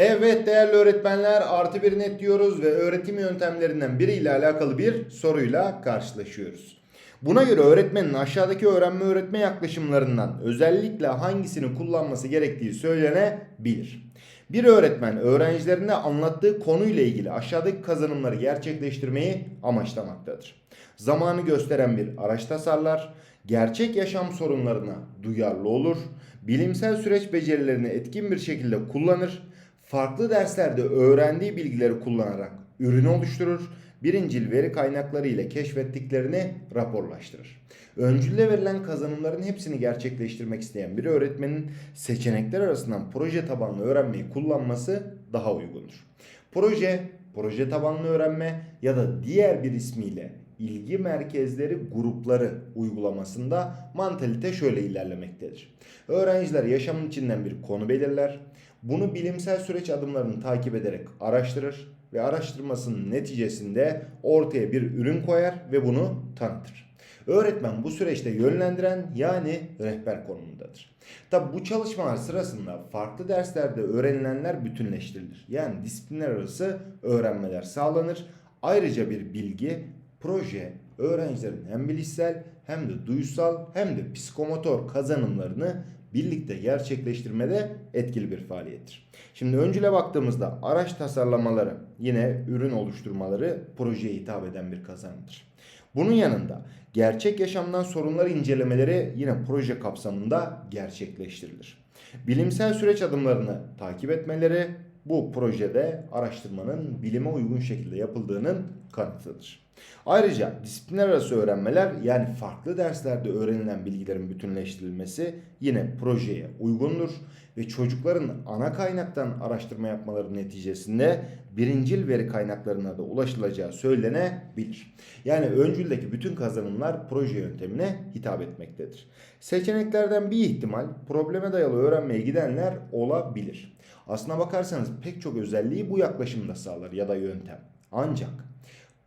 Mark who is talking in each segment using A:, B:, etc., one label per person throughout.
A: Evet değerli öğretmenler artı bir net diyoruz ve öğretim yöntemlerinden biriyle alakalı bir soruyla karşılaşıyoruz. Buna göre öğretmenin aşağıdaki öğrenme öğretme yaklaşımlarından özellikle hangisini kullanması gerektiği söylenebilir. Bir öğretmen öğrencilerine anlattığı konuyla ilgili aşağıdaki kazanımları gerçekleştirmeyi amaçlamaktadır. Zamanı gösteren bir araç tasarlar, gerçek yaşam sorunlarına duyarlı olur, bilimsel süreç becerilerini etkin bir şekilde kullanır, farklı derslerde öğrendiği bilgileri kullanarak ürün oluşturur, birincil veri kaynakları ile keşfettiklerini raporlaştırır. Öncülde verilen kazanımların hepsini gerçekleştirmek isteyen bir öğretmenin seçenekler arasından proje tabanlı öğrenmeyi kullanması daha uygundur. Proje, proje tabanlı öğrenme ya da diğer bir ismiyle ilgi merkezleri grupları uygulamasında mantalite şöyle ilerlemektedir. Öğrenciler yaşamın içinden bir konu belirler. Bunu bilimsel süreç adımlarını takip ederek araştırır ve araştırmasının neticesinde ortaya bir ürün koyar ve bunu tanıtır. Öğretmen bu süreçte yönlendiren yani rehber konumundadır. Tabi bu çalışmalar sırasında farklı derslerde öğrenilenler bütünleştirilir. Yani disiplinler arası öğrenmeler sağlanır. Ayrıca bir bilgi, proje öğrencilerin hem bilişsel hem de duysal hem de psikomotor kazanımlarını birlikte gerçekleştirmede etkili bir faaliyettir. Şimdi öncüle baktığımızda araç tasarlamaları yine ürün oluşturmaları projeye hitap eden bir kazanımdır. Bunun yanında gerçek yaşamdan sorunları incelemeleri yine proje kapsamında gerçekleştirilir. Bilimsel süreç adımlarını takip etmeleri bu projede araştırmanın bilime uygun şekilde yapıldığının kanıtıdır. Ayrıca disiplinler arası öğrenmeler yani farklı derslerde öğrenilen bilgilerin bütünleştirilmesi yine projeye uygundur ve çocukların ana kaynaktan araştırma yapmaları neticesinde birincil veri kaynaklarına da ulaşılacağı söylenebilir. Yani öncüldeki bütün kazanımlar proje yöntemine hitap etmektedir. Seçeneklerden bir ihtimal probleme dayalı öğrenmeye gidenler olabilir. Aslına bakarsanız pek çok özelliği bu yaklaşımda sağlar ya da yöntem. Ancak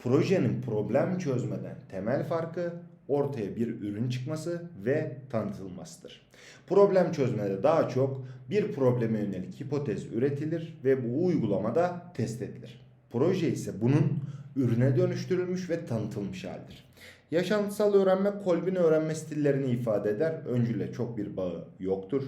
A: projenin problem çözmeden temel farkı ortaya bir ürün çıkması ve tanıtılmasıdır. Problem çözmede daha çok bir probleme yönelik hipotez üretilir ve bu uygulamada test edilir. Proje ise bunun ürüne dönüştürülmüş ve tanıtılmış halidir. Yaşantısal öğrenme Kolb'in öğrenme stillerini ifade eder. Öncüyle çok bir bağı yoktur.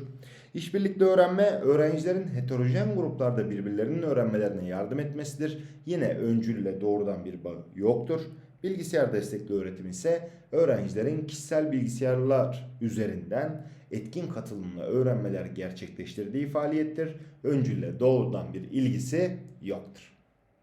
A: İşbirlikli öğrenme öğrencilerin heterojen gruplarda birbirlerinin öğrenmelerine yardım etmesidir. Yine öncülle doğrudan bir bağı yoktur. Bilgisayar destekli öğretim ise öğrencilerin kişisel bilgisayarlar üzerinden etkin katılımla öğrenmeler gerçekleştirdiği faaliyettir. Öncülle doğrudan bir ilgisi yoktur.